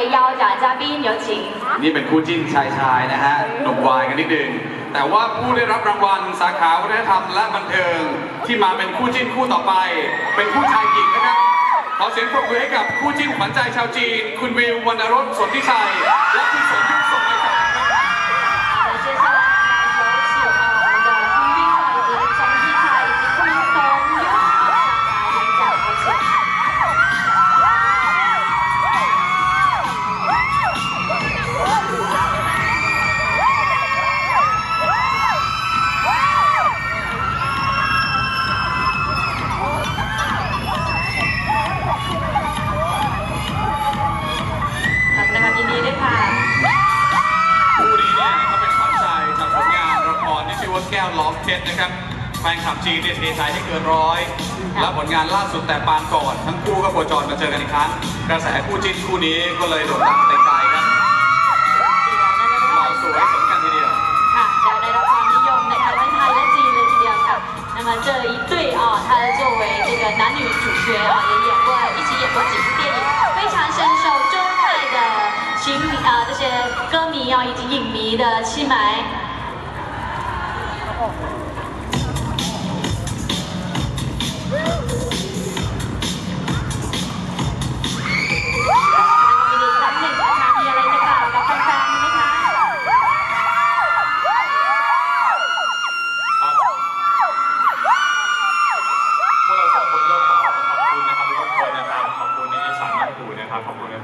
位邀奖嘉宾，有请。 นี่เป็นคู่จิ้นชายชายนะฮะหนุ่มวายกันนิดนึงแต่ว่าผู้ได้รับรางวัลสาขาวัฒนธรรมและบันเทิง ที่มาเป็นคู่จิ้นคู่ต่อไป เป็นคู่ชายหญิงนะครับ ขอเสียงปรบมือให้กับคู่จิ้นขวัญใจชาวจีน คุณวิววรรณรสสนทิชัย และคุณสนยุ แก้วล้อมเพชรนะครับแฟนคลับจีนเนี่ยเทใจให้เกินร้อย และผลงานล่าสุดแต่ปานก่อน ทั้งคู่ก็โคจรมาเจอกันอีกครั้ง กระแสคู่จิ้นคู่นี้ก็เลยโด่งดังไกลๆครับเราสวยสมกันทีเดียว ค่ะแล้วได้รับความนิยมในทั้งไทยและจีนเลยทีเดียวค่ะ那么这一对啊，他作为这个男女主角啊，也演过一起演过几部电影，非常深受中外的群迷啊这些歌迷啊以及影迷的青睐。 มี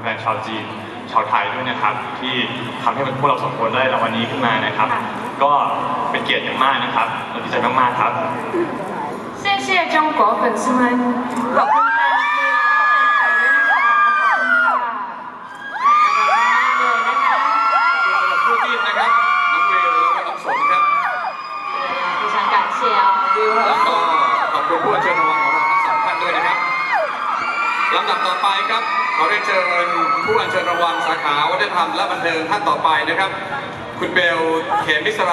แฟนๆชาวจีน ชาวไทยด้วยนะครับ ที่ทำให้พวกเราสองคนได้รางวัลนี้ขึ้นมานะครับ ก็เป็นเกียรติอย่างมากนะครับเราดีใจมากๆครับ 谢谢中国粉丝们，ขอบคุณแฟนเพลงและแฟนคลับด้วยนะคะขอบคุณมากๆเลยนะคะ สำหรับคู่จิ้นนะครับ น้องเวลแล้วก็น้องสนครับ 非常感谢啊，刘 แล้ว 和 ก็ขอบคุณผู้อัญเชิญ ลำดับต่อไปครับ ขอเรียนเชิญผู้อัญเชิญรางวัลสาขาวัฒนธรรมและบันเทิงท่านต่อไปนะครับ คุณเบลเขมิสรา